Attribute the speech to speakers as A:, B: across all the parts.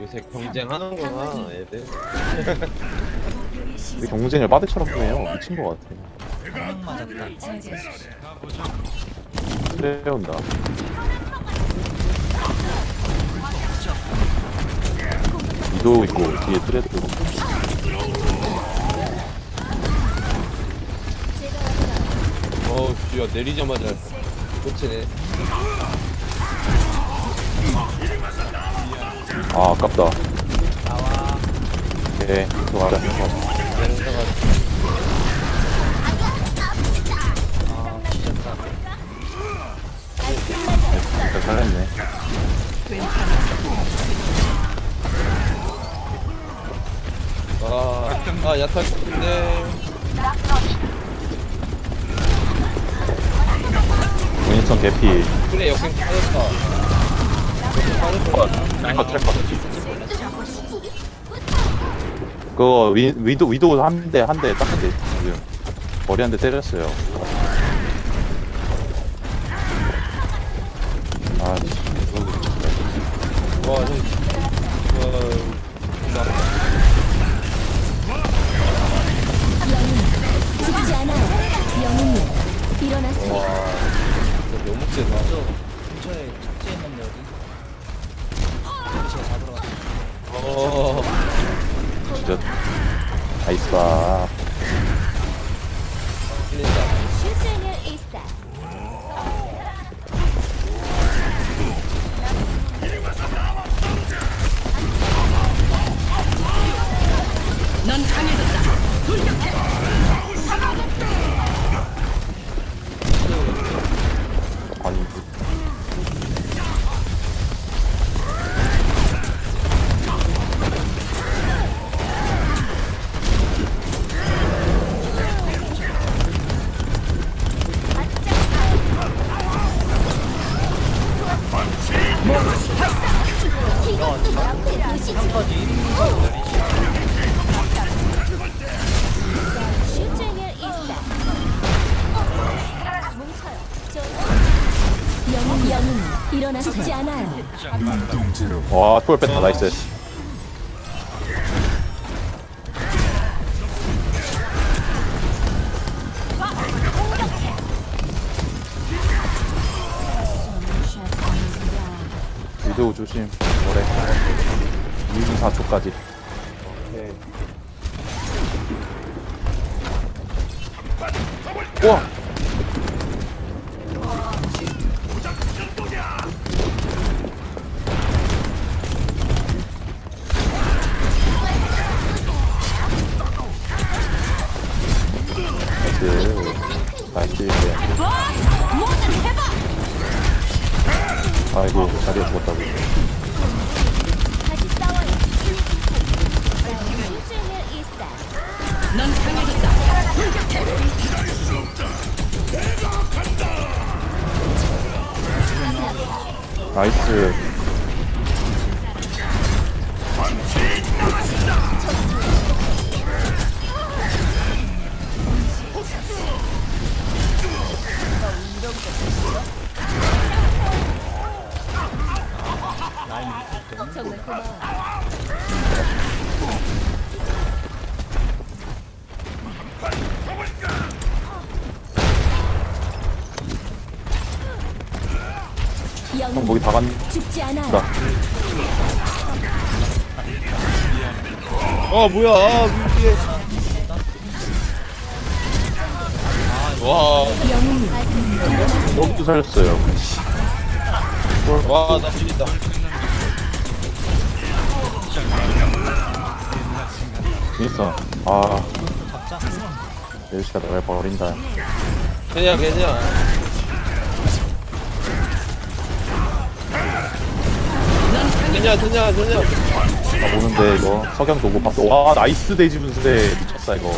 A: 요새 경쟁하는구나 애들
B: 우리 경쟁을 빠듯처럼 보네요. 미친 것 같아.
C: 한명 맞았다.
B: 그래 온다. 이도 있고 뒤에 트레도 있고.
A: 어우 야 내리자마자 꽂히네
B: 아 아깝다.
C: 나와.
B: 오케이 들어가자.
A: 내려다가
C: 아, 뒤졌다.
B: 진짜 잘했네.
A: 아, 아 야탈 건데
B: 윈스턴 개피.
A: 그래 역행 빠졌다
B: 그거 위, 위도 위도 한 대 한 대 딱 한대 지금 머리 한 대 때렸어요. 아 씨, 이거
A: 와 저, 와
D: 죽지 않아요. 영웅님, 일어나세요.
A: 와 진짜 너무 세다
C: 어
B: 진짜 나이스다.
A: 틀린다
D: 슈즈는 이스타.
B: 아니
D: 영웅, 영웅,
B: 초월 뺐다 나이스. 조심. 뭐래? 2분 4초까지.
A: 오케이
B: 우와! 아이고, 자리에 죽었다고. 나이스. 형
D: 영웅,
B: 목이 다 갔다.
D: 죽지 않아요.
A: 아 뭐야 아 위에
D: 영웅님,
B: 너무 살렸어요.
A: 와와나 밀린다
B: 윈스턴. 아. 멜시가 나를 버린다.
A: 그냥 그냥 그냥 그냥 그냥
B: 아, 보는데 이거 석양도 못 봤어. 와, 나이스 데이지 분수대 미쳤다 이거.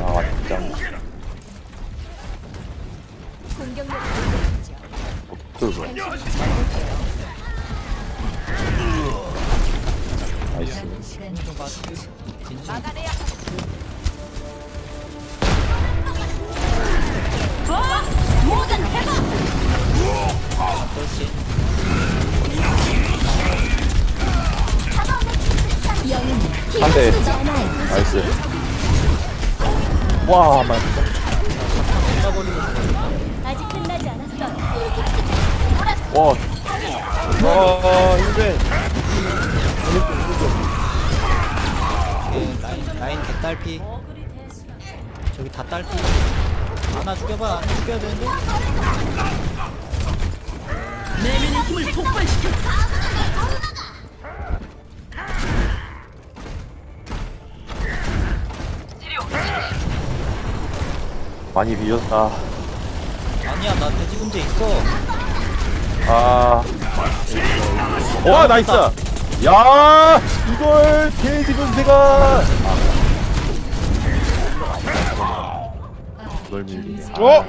B: 아, 진짜. 그거 나이스.
D: 한대. 나이스. 와 맞다.
B: 와,
A: 아 힘들
C: 예, 라인 라인 개딸피. 저기 다 딸피. 하나 죽여봐. 죽여야 되는데.
B: 많이 비었다.
C: 아니야 나 돼지 문제 있어
B: 아. 와, 나이스! 야! 이걸 돼지 분쇄가! 이걸 밀리네.
A: 어?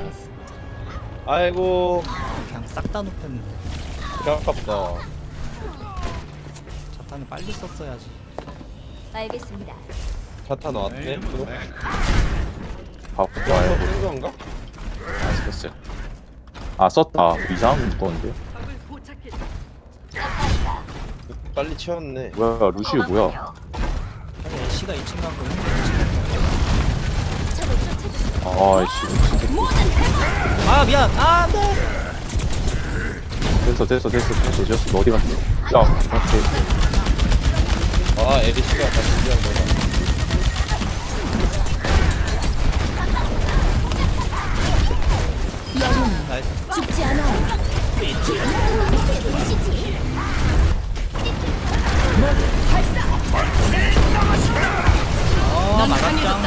A: 아이고
C: 그냥 싹 다 눕혔는데
A: 개 아깝다
C: 자탄을 빨리 썼어야지
D: 알겠습니다.
A: 자타 나왔네
B: 바쁘다,
A: 이거
B: 아이고.
A: 쓴 건가?
B: 아, 썼어요. 아, 썼다. 이상한 거 건데.
A: 빨리 치웠네
B: 뭐야, 루시오 뭐야?
C: 아니 애쉬가 2층 가고 있는데 2층
D: 저를 쫓아주세요.
B: 아이씨, 진짜.
C: 아 미안 아 안돼
B: 됐어, 됐어, 됐어, 됐어, 됐어. 너 어디 갔어? 야, 오케이.
A: 아 에리스가 다 준비한
D: 영웅
C: 나이스
D: 죽지 않아 요.
C: 어 마감장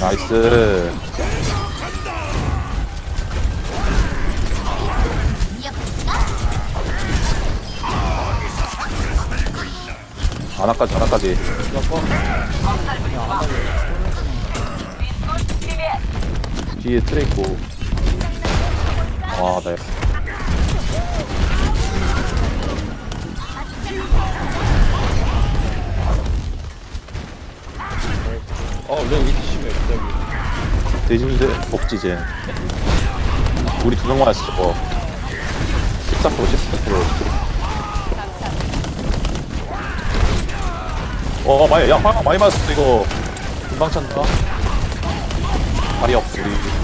B: 나이스. 하나까지, 하나까지. 뒤에 트레 있고. 아, 네.
A: 어왜 위치 심해 갑자기
B: 돼지인데 복지제. 우리 두 명만 했어, 저거. 14%, 14%. 어, 많이, 야, 화가 많이 맞았어, 이거. 금방 찬다. 발이 없어, 우리.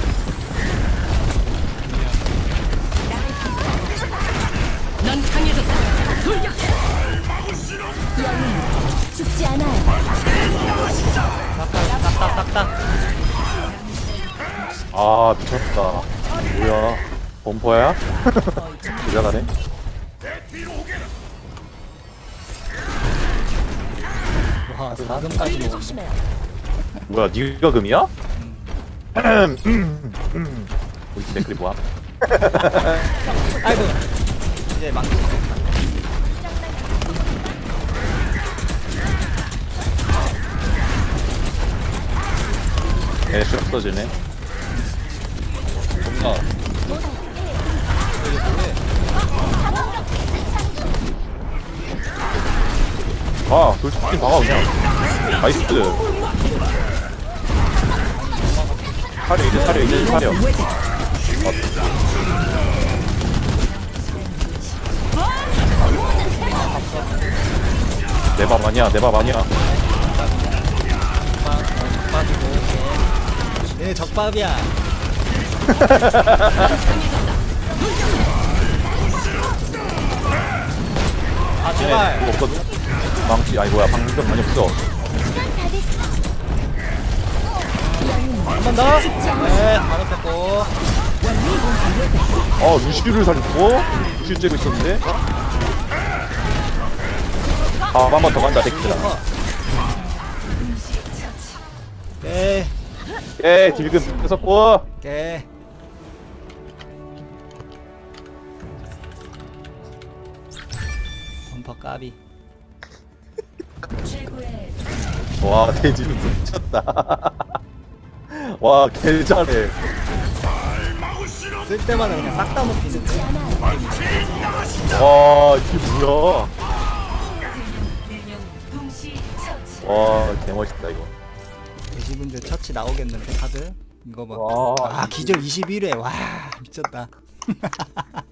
D: 아,
B: 미쳤다. 뭐야. 범퍼야? 대단하네.
C: 와 4금까지 먹었네.
B: 뭐야, 니가 금이야? 우리 댓글이 뭐야?
C: 아이고 이제 망치
B: 애쉬 없어지네. 아, 돌치킨 막아, 그냥. 나이스. 사려, 이제 사려, 이제 사려. 내밥 아니야, 내밥 아니야.
C: 얘 적밥이야 아
B: 네,
C: 제발
B: 그거 없거든? 망치, 아니, 뭐야, 방금 많이 없어.
C: 한 번 더. 네, 바로 뺐고.
B: 어, 루시를 살렸고, 루시 째고 있었는데. 아, 한 번 더 간다, 덱스라.
C: 오케이,
B: 예, 딜금 뺏었고.
C: 오케이. 까비.
B: 와, 돼지는 미쳤다. 와, 개 잘해.
C: 쓸 때마다 그냥 싹다
D: 않아요.
B: 와, 이게 뭐야. 와, 개 멋있다, 이거.
C: 돼지분들 처치 나오겠는데, 카드? 이거 봐.
B: 와,
C: 아, 기절 21회. 와, 미쳤다.